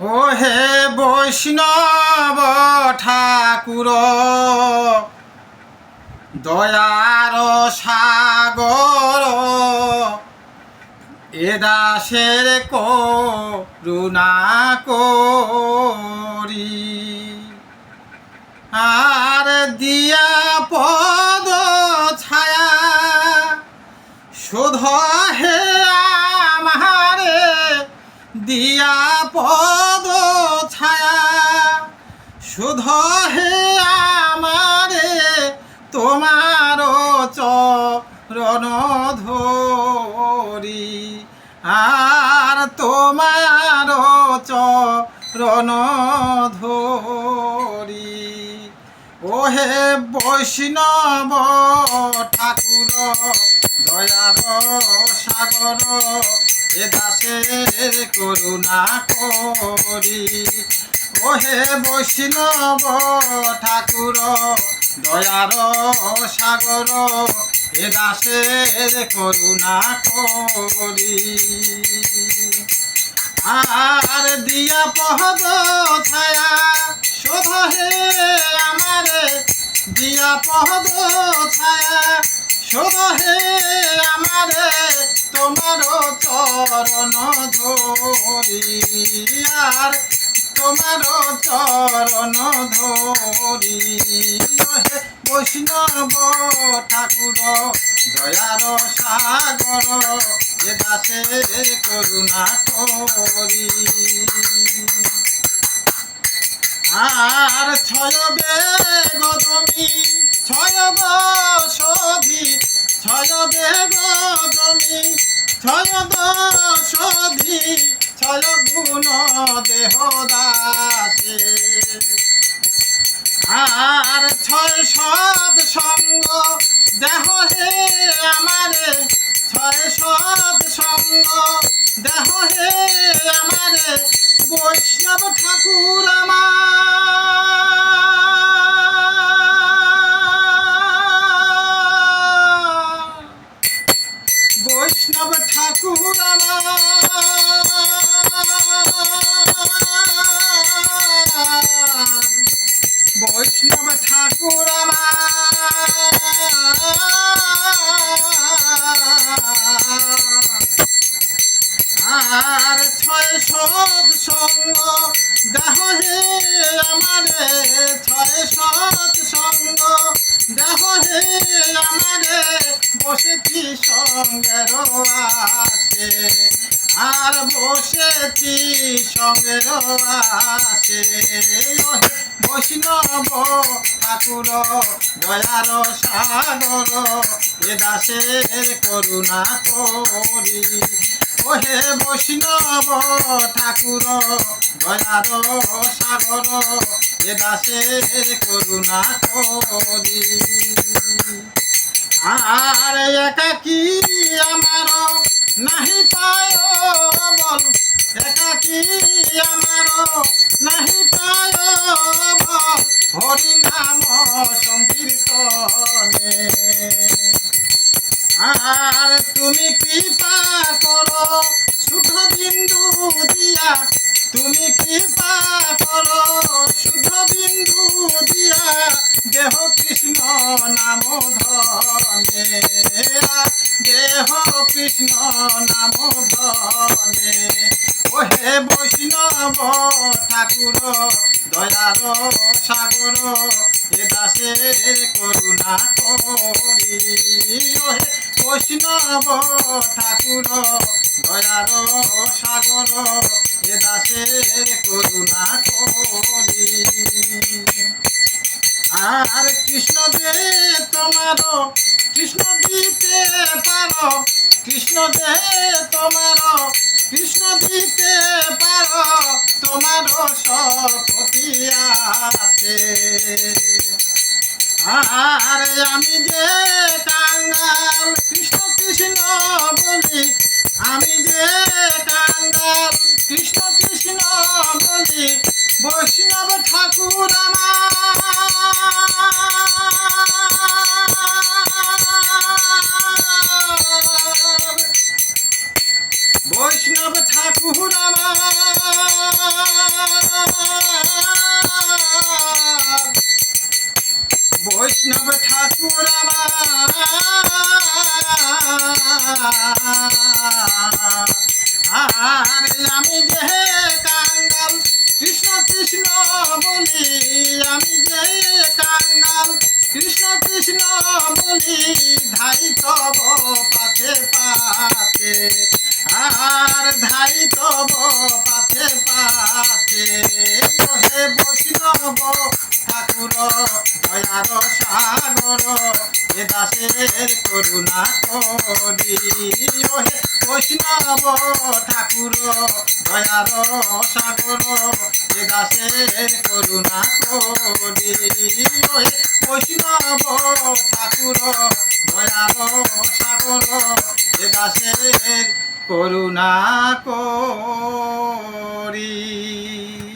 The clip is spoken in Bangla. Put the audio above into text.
ও হে বৈষ্ণব ঠাকুর, দয়ার সাগর, এ দাসের করুণা করি। আর দিয়া পদ ছায়া, শোধ হে আমারে, দিয়া পদ শোধ হে আমারে তোমার চরণ ধরি আর তোমার চরণ ধরি ওহে বৈষ্ণব ঠাকুর, দয়ার সাগর, এ দাসের করুণা করি। ওহে বৈষ্ণব ঠাকুর, দয়ার সাগর এ দাসের করুণা করি। আর দিয়া পহদ ছায়া শোধ হে আমারে। দিয়া পহদ ছায়া শোধ হে আমারে। তোমার চরণ ধরি। আর তোমার চরণ ধরি। হে বৈষ্ণব ঠাকুর, দয়ার সাগর, এ দাসের করুণা করি। আর ছয় বেগ তুমি ছয় দশধি ছয় বেগ তুমি ছয় গুণ দেহ দাসে আর ছয় সৎ সঙ্গ দেহ হে বসেছি সঙ্গের আসে আর বসেছি সঙ্গের ওহে বৈষ্ণব ঠাকুর, দয়ার সাগর, এ দাসের করুণা করি। ওহে বৈষ্ণব ঠাকুর, দয়ার সাগর, এ দাসের করুণা করি। আর একাকি আমার নাহি পায় বল। একাকি আমার নাহি পায় বল। হরি নাম সংকীর্তনে। আর তুমি কৃপা দয়ার সাগর, এ দাসের করুণা করি ওহে বৈষ্ণব ঠাকুর। দয়ার সাগর, এ দাসের করুণা করি আর কৃষ্ণ দে তোমার, কৃষ্ণ দিতে পারো, কৃষ্ণ দে তোমার, কৃষ্ণ দিতে পারো তোমার শপতি আছে। আর আমি যে কাঙ্গাল কৃষ্ণ কৃষ্ণ বলি আমি যে কাঙ্গাল কৃষ্ণ বৈষ্ণব ঠাকুর আরে আমি যে কাঙ্গাল কৃষ্ণ কৃষ্ণ বলি, আমি যে কাঙ্গাল কৃষ্ণ কৃষ্ণ বলি, ধাই তব পাতে পাতে, আর ধাই তব পাতে পাতে। বৈষ্ণব দাসের করুণা করি ও হে বৈষ্ণব ঠাকুর, দয়ার সাগর, এ দাসের করুণা করি ও হে বৈষ্ণব ঠাকুর, দয়ার সাগর, এ দাসের করুণা করি